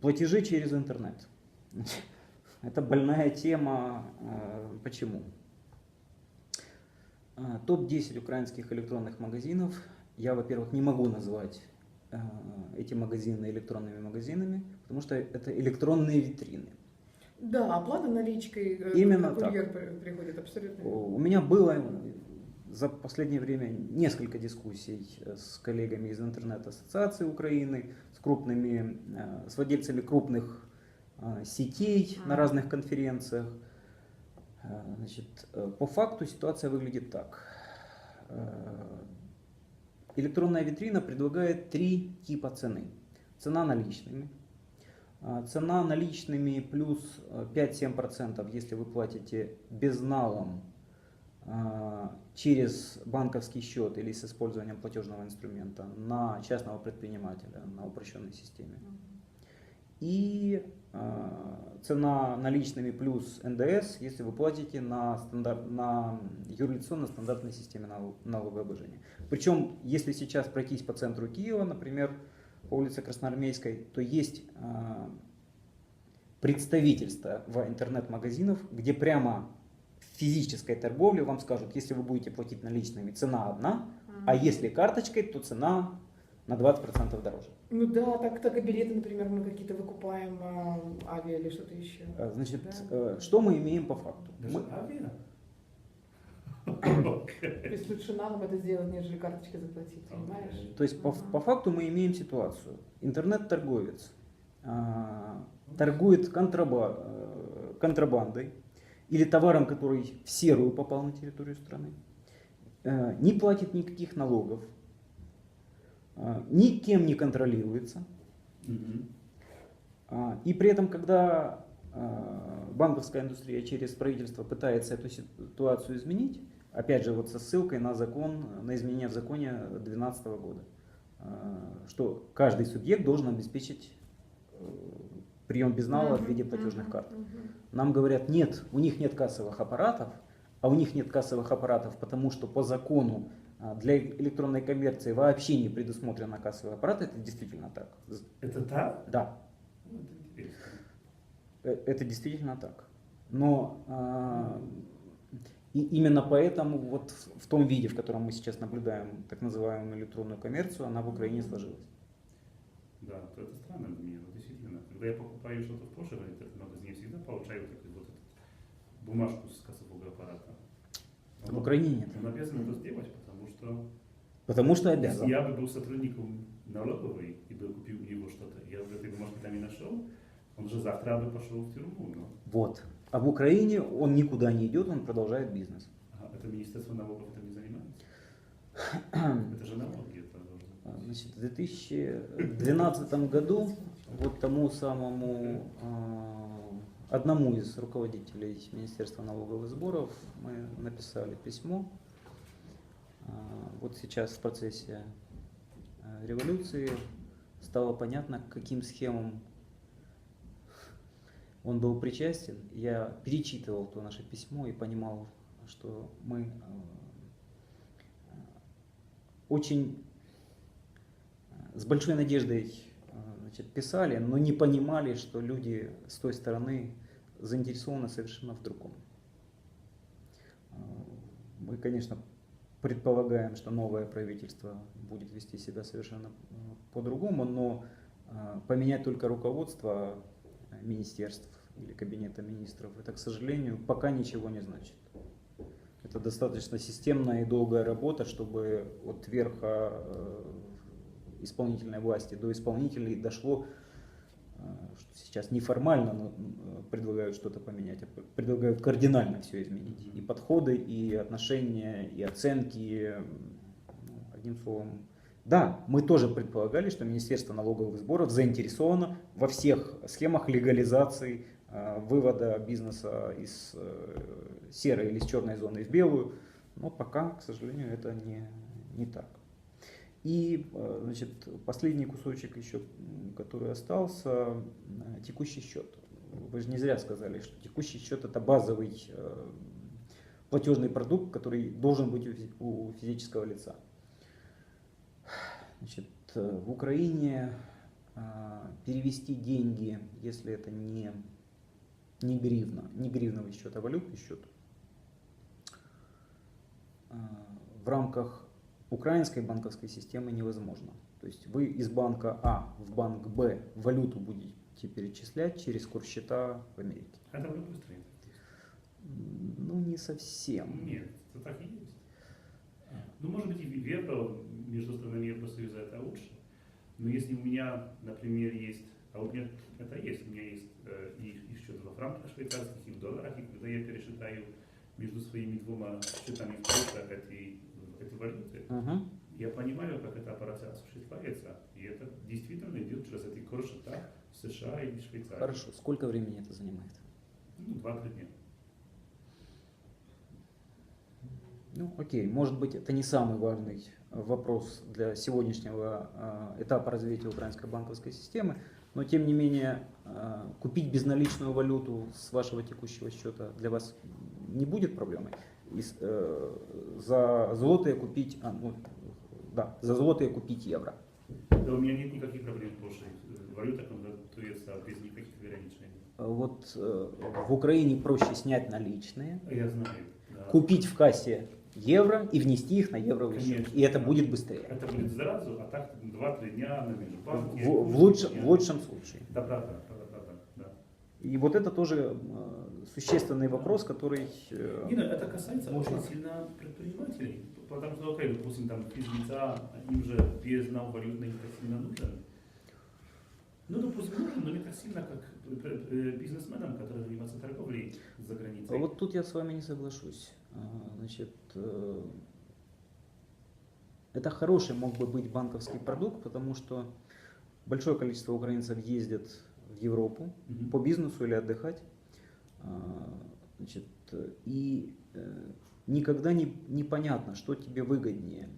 Платежи через интернет. Это больная тема. Э, Почему? Э, Топ-10 украинских электронных магазинов. Я, во-первых, не могу назвать э, эти магазины электронными магазинами, потому что это электронные витрины. Да, оплата наличкой, Именно курьер при- приходит, абсолютно. У меня было за последнее время несколько дискуссий с коллегами из интернет-ассоциации Украины, крупными, э, с владельцами крупных э, сетей на Мгм. разных конференциях. Э, Значит, по факту ситуация выглядит так. Электронная витрина предлагает три типа цены. Цена наличными, а, Цена наличными плюс э, 5-7%, если вы платите безналом а, через банковский счет или с использованием платежного инструмента на частного предпринимателя на упрощенной системе. И а, цена наличными плюс НДС, если вы платите на, стандарт, на юрлицо на стандартной системе нал- налогообложения. Причем, если сейчас пройтись по центру Киева, например, по улице Красноармейской, то есть а, представительство в интернет-магазинов, где прямо физической торговле вам скажут, если вы будете платить наличными, цена одна, а если карточкой, то цена на 20% дороже. Ну да, так, так и билеты, например, мы какие-то выкупаем, а, авиа или что-то еще. А, Значит, Да. э, что мы имеем по факту? Даже Мы- авиа? То есть лучше налом это сделать, нежели карточкой заплатить, понимаешь? То есть по, факту мы имеем ситуацию. Интернет-торговец а, торгует контраба- э, контрабандой или товаром, который в серую попал на территорию страны, э, не платит никаких налогов, а, никем не контролируется. А, И при этом, когда банковская индустрия через правительство пытается эту ситуацию изменить, опять же вот со ссылкой на закон, на изменение в законе 2012 года, что каждый субъект должен обеспечить э, прием безнала в виде платежных карт. Нам говорят, нет, у них нет кассовых аппаратов, а у них нет кассовых аппаратов, потому что по закону а, для электронной коммерции вообще не предусмотрено кассовый аппарат, это действительно так. Это так? Да, Ну. Э, Это действительно так. Но а, и именно поэтому вот в, в том виде, в котором мы сейчас наблюдаем так называемую электронную коммерцию, она в Украине сложилась. Да, то это странно для меня, вот действительно. Когда я покупаю что-то в Porsche в интернет-магазине, я всегда получаю вот, вот эту бумажку с кассового аппарата. В Украине нет. Но обязан это сделать, потому что Потому что обязан. я бы был сотрудником налоговой и бы купил у него что-то, я бы этой бумажки там не нашел, он же завтра бы пошел в тюрьму. Ну. Вот. А в Украине он никуда не идет, он продолжает бизнес. Ага, это Министерство налогов этим не занимается? это же налоги, это должно А, быть. Значит, в 2012 году вот тому самому а, одному из руководителей Министерства налоговых сборов мы написали письмо. А, Вот сейчас в процессе а, революции стало понятно, к каким схемам он был причастен. Я перечитывал то наше письмо и понимал, что мы очень с большой надеждой э, значит, писали, но не понимали, что люди с той стороны заинтересованы совершенно в другом. Э, Мы, конечно, предполагаем, что новое правительство будет вести себя совершенно э, по-другому, но поменять только руководство министерств или кабинета министров, это, к сожалению, пока ничего не значит. Это достаточно системная и долгая работа, чтобы от верха исполнительной власти до исполнителей дошло, э, что сейчас неформально но, э, предлагают что-то поменять, а предлагают кардинально все изменить. И подходы, и отношения, и оценки. Одним словом, да, мы тоже предполагали, что Министерство налоговых сборов заинтересовано во всех схемах легализации э, вывода бизнеса из серой или из черной зоны в белую, но пока, к сожалению, это не, не так. И э, значит, последний кусочек еще, который остался, э, текущий счет. Вы же не зря сказали, что текущий счет это базовый э, платежный продукт, который должен быть у фи- у физического лица. Значит, в Украине перевести деньги, если это не, не гривна, не гривновый счет, а валютный счет, в рамках украинской банковской системы невозможно. То есть вы из банка А в банк Б валюту будете перечислять через курс-счета в Америке. Это в любой стране. М, Ну, не совсем. Нет, это так и есть. Ну, может быть, и в евро между странами Евросоюза это лучше. Но если у меня, например, есть, а у меня это есть, у меня есть э, и, счет во франках швейцарских, и в долларах, и когда я пересчитаю между своими двумя счетами в Польше эти, эти валюты, Мгм. я понимаю, как эта операция осуществляется. И это действительно идет через эти коршета в США и в Швейцарии. Хорошо. Сколько времени это занимает? Ну, два-три дня. Ну, окей, может быть, это не самый важный э, вопрос для сегодняшнего э, этапа развития украинской банковской системы, но тем не менее э, купить безналичную валюту с вашего текущего счета для вас не будет проблемой. Э, за золотые купить, а, ну, да, за золотые купить евро. Да, у меня нет никаких проблем с Польшей. Валюта конвертуется без никаких ограничений. Э, Вот э, в Украине проще снять наличные, Я знаю. Да. купить в кассе евро и внести их на счет. Конечно. И это будет быстрее. Это будет сразу, а так 2-3 дня на межбанке. В, в лучшем, в лучшем случае. Да, правда, правда, правда, да. И вот это тоже существенный вопрос, который... э, Не, ну, это касается Можно. очень сильно предпринимателей. Потому что, окей, допустим, там физлица, им же безнал валютный не так сильно нужен. Ну, допустим, нужен, но не так сильно, как э, бизнесменам, которые занимаются торговлей за а границей. Вот тут я с вами не соглашусь. А, Значит, э, это хороший мог бы быть банковский продукт, потому что большое количество украинцев ездят в Европу Мгм. по бизнесу или отдыхать. А, Значит, и э, никогда не, непонятно, что тебе выгоднее.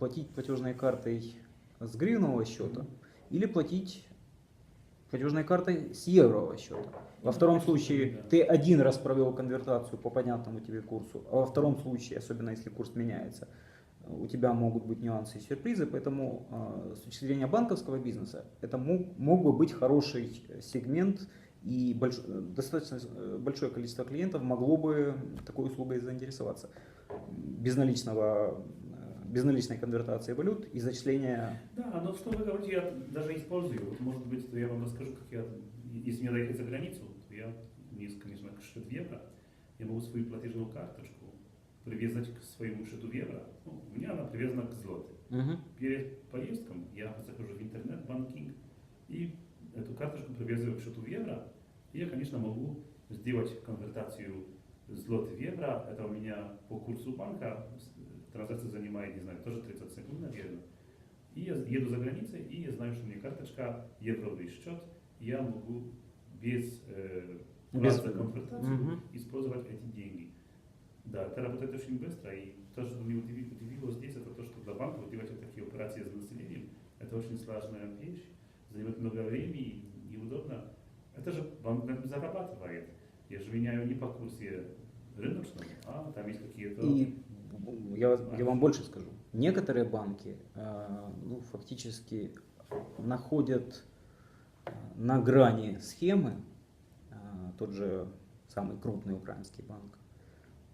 Платить платежной картой с гривнового счета или платить платежной картой с еврового счета. Во втором случае ты один раз провел конвертацию по понятному тебе курсу, а во втором случае, особенно если курс меняется, у тебя могут быть нюансы и сюрпризы, поэтому э, с точки зрения банковского бизнеса это мог, мог бы быть хороший сегмент и больш- э, достаточно э, большое количество клиентов могло бы такой услугой заинтересоваться. Безналичного, э, безналичной конвертации валют и зачисления Да, но что вы говорите, я даже использую. Вот, может быть, я вам расскажу, как я, если мне доехать за границу, то я, есть, конечно, счет в евро, я могу свою платежную карточку привязать к своему счету в евро. Ну, у меня она привязана к злоту. Перед поездком я захожу в интернет-банкинг и эту карточку привязываю к счету в евро. И я, конечно, могу сделать конвертацию злоты в евро. Это у меня по курсу банка с- транзакция занимает, не знаю, тоже 30 секунд, наверное. И я еду за границей, и я знаю, что у меня карточка, евровый счет, и я могу без, э, Без- платы за конвертацию Мгм. использовать эти деньги. Да, это работает очень быстро, и то, что меня удиви- удивило здесь, это то, что для банка делать вот такие операции с населением, это очень сложная вещь, занимает много времени, неудобно. Это же банк зарабатывает. Я же меняю не по курсе рыночному, а там есть какие-то... И я, я вам больше скажу. Некоторые банки э, ну, фактически находят э, на грани схемы, э, тот же самый крупный украинский банк,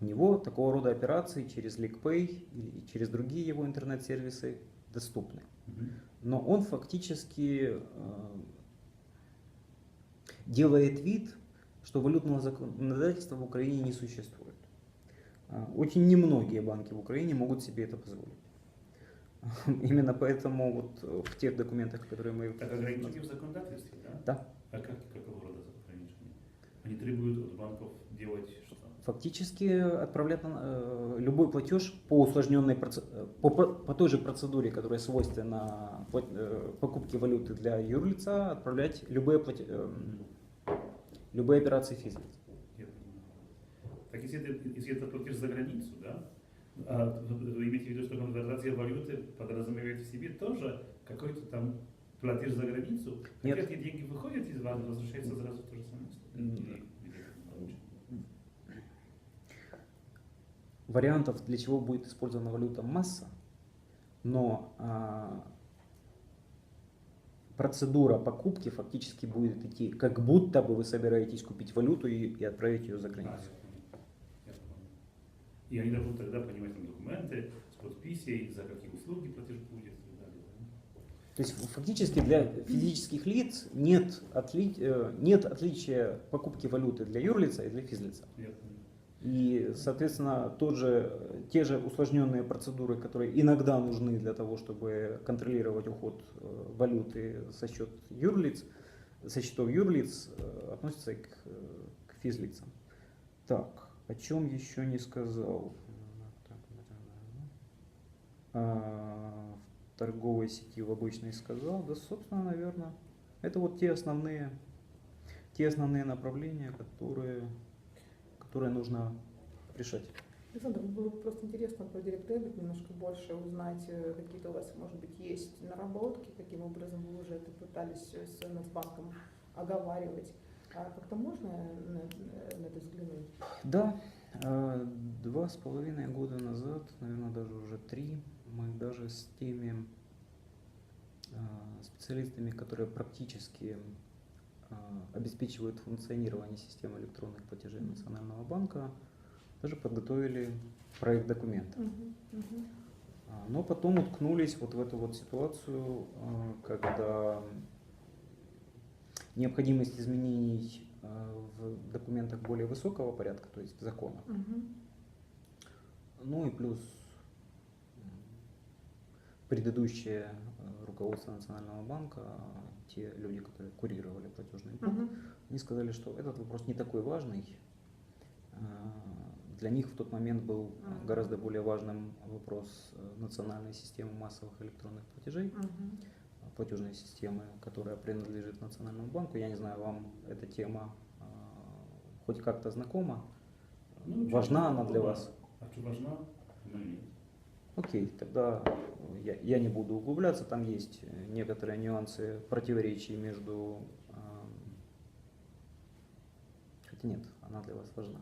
у него такого рода операции через LickPay и через другие его интернет-сервисы доступны. Но он фактически делает вид, что валютного законодательства в Украине не существует. А, Очень немногие банки в Украине могут себе это позволить. Именно поэтому вот э, в тех документах, которые мы... Ограничения в законодательстве, да? Да. А как, какого рода ограничения? Они требуют от банков делать что? Фактически отправлять э, любой платеж по усложненной э, по, по- той же процедуре, которая свойственна э, покупке валюты для юрлица, отправлять любые, плате- эм, любые операции физлиц. Так если это, если это платеж за границу, да? А вы имеете в виду, что конвертация валюты подразумевает в себе тоже какой-то там платеж за границу? Нет. Хотя эти деньги выходят из вас, возвращаются сразу в то же самое место? М. Или- или это иначе? Вариантов, для чего будет использована валюта, масса, но а, процедура покупки фактически будет идти, как будто бы вы собираетесь купить валюту и, и отправить ее за границу. И они должны тогда понимать там документы с подписей, за какие услуги платеж будет? То есть фактически для физических лиц нет, отли- э, нет отличия покупки валюты для юрлица и для физлица. Понял. И, соответственно, тот же, те же усложненные процедуры, которые иногда нужны для того, чтобы контролировать уход э, валюты со счет юрлиц, со счетов юрлиц, э, относятся и к, э, к физлицам. Так, о чем еще не сказал? А, в торговой сети в обычной сказал, да, собственно, наверное, это вот те основные, те основные направления, которые, которые нужно решать. Александр, было бы просто интересно про Direct Debit немножко больше узнать, э, какие-то у вас, может быть, есть наработки, каким образом вы уже это пытались э, с Нацбанком оговаривать. А как-то можно на, на- на это взглянуть? Да, э, два с половиной года назад, наверное, даже уже три, мы даже с теми э, специалистами, которые практически э, обеспечивают функционирование системы электронных платежей Национального банка, даже подготовили проект документа. А, Но потом уткнулись вот в эту вот ситуацию, э, когда необходимость изменений э, в документах более высокого порядка, то есть в законах, ну и плюс предыдущее э, руководство Национального банка, те люди, которые курировали платежный банк, они сказали, что этот вопрос не такой важный. Э, Для них в тот момент был Мгм. гораздо более важным вопрос э, национальной системы массовых электронных платежей, э, платежной системы, которая принадлежит Национальному банку. Я не знаю, вам эта тема хоть как-то знакома? Ну, Важна она для вас? А что важна? Ну, нет. Окей, тогда я, я не буду углубляться, там есть э, некоторые нюансы противоречий между... Хотя нет, она для вас важна.